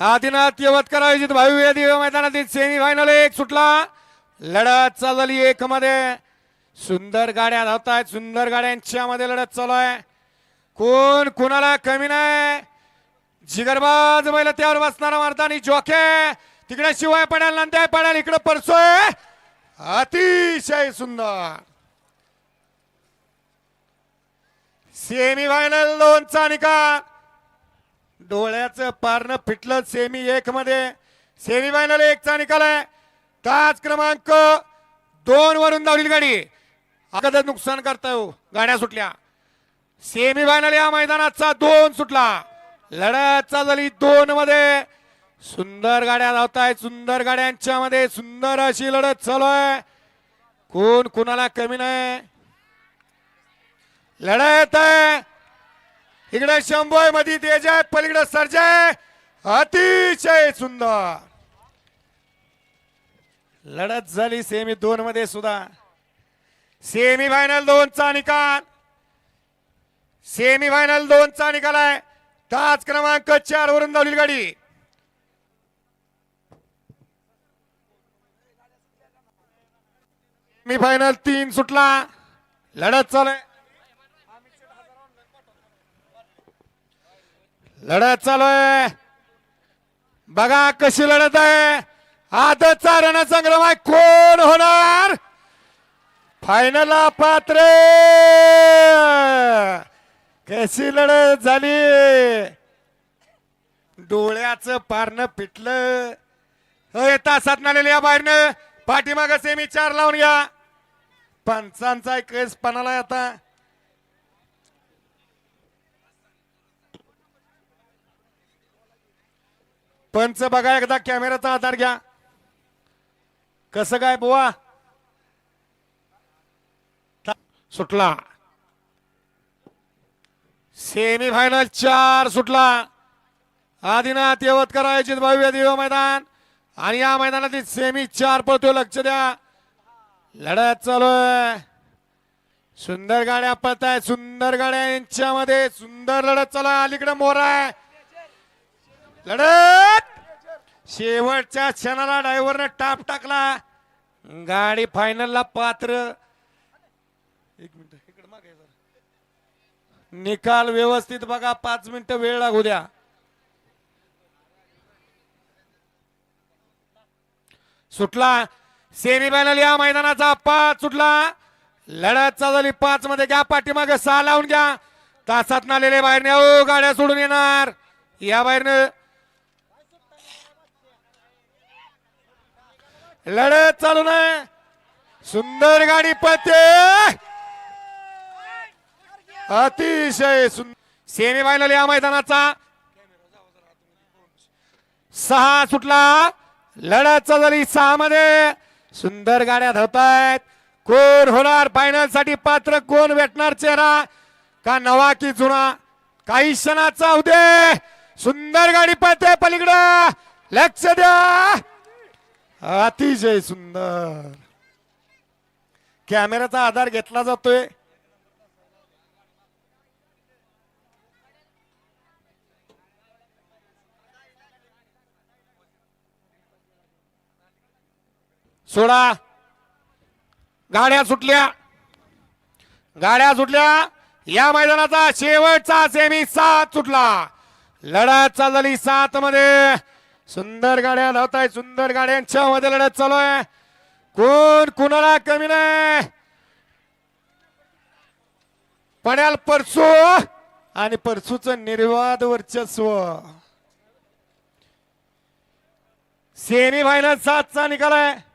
आदिनाथ यवतकर आयोजित भावी दिव्य मैदानातील सेमी फायनल एक सुटला. लढत चालली एक मध्ये सुंदर गाड्या धावत आहेत सुंदर गाड्यांच्या मध्ये लढत चालू आहे कोण कुणाला कमी नाही? जिगरबाज बैल त्यावर बसणारा मारतानी जोखे. तिकडे शिवाय पडायला नंतर पडायला इकडे परसोय. अतिशय सुंदर. सेमी फायनल दोनचा निकाल. डोळ्याचं पारणं फिटलं सेमी एक मध्ये. सेमी फायनल एकचा निकाल आहे. तास क्रमांक दोन वरून धावली गाडी. अगद नुकसान करता हो गाड्या सुटल्या. सेमी फायनल या मैदानाचा दोन सुटला. लढत झाली दोन मध्ये सुंदर गाड्या धावत आहेत सुंदर गाड्यांच्या मध्ये सुंदर अशी लढत चालू आहे. कोण कुणाला कमी नाही. लढत आहे. इकडे शंभोयमध्ये तेज आहे पलीकडे सर्जय अतिशय सुंदर. लढत झाली सेमी दोन मध्ये सुद्धा. सेमी फायनल दोनचा निकाल. सेमी फायनल दोनचा निकाल आहे. तास क्रमांक चार वरून धावली गाडी. सेमी फायनल तीन सुटला. लढत चालू आहे. लढत चालू आहे. बघा कशी लढत आहे. आजचा रणसंग्राम आहे. कोण होणार? फायनल पात्र. कशी लढत झाली? डोळ्याचं पारणं पिटलं. होय तासात नालेल्या बाहेरनं. पाठीमाग सेमी चार लावून घ्या. पंचांचा केस पणाला आता. पंच बघा एकदा कॅमेराचा आधार घ्या. कसं काय बुवा? सुटला. सेमी फायनल चार सुटला. आदिनाथ यवतकर आयोजित भव्य दिव्य मैदान. आणि या मैदानातील सेमी चार पळतो लक्ष द्या. लढत चालू आहे. सुंदर गाड्या पळत आहेत सुंदर गाड्या यांच्यामध्ये सुंदर लढत चालू आहे. अलीकडे मोर आहे. लढत! शेवटच्या क्षणाला ड्रायव्हरनं टाप टाकला. गाडी फायनलला पात्र. एक मिनिट इकडे मागे निकाल व्यवस्थित बघा पाच मिनिट वेळ लागू द्या. सुटला. सेमी फायनल या मैदानाचा पाच सुटला. लढत झाली पाच मध्ये घ्या पाठीमागे सहा लावून घ्या. तासात नालेले बाहेर न्या गाड्या सोडून येणार. या बाहेरनं लढत चालू नाही. सुंदर गाडी पळते. अतिशय सुंदर. सेमी फायनल या मैदानाचा. सहा सुटला. लढत चालली सहा मध्ये सुंदर गाड्या धावतायत. कोण होणार फायनलसाठी पात्र कोण भेटणार चेहरा? का नवा की जुना? काही क्षणाचा उदे सुंदर गाडी पळते पलीकडं. लक्ष द्या. अतिशय सुंदर. कॅमेराचा आधार घेतला जातोय. सोडा. गाड्या सुटल्या. गाड्या सुटल्या. या मैदानाचा शेवटचा सेमी सात सुटला. लढत चालली सात मध्ये सुंदर गाड्या धावत आहे सुंदर गाड्यांच्या मध्ये लढत चालू आहे कोण कुणाला कमी नाही? पड्याल परसू आणि परसूच निर्वाद वर्चस्व. सेमी फायनल सातचा निकाल आहे.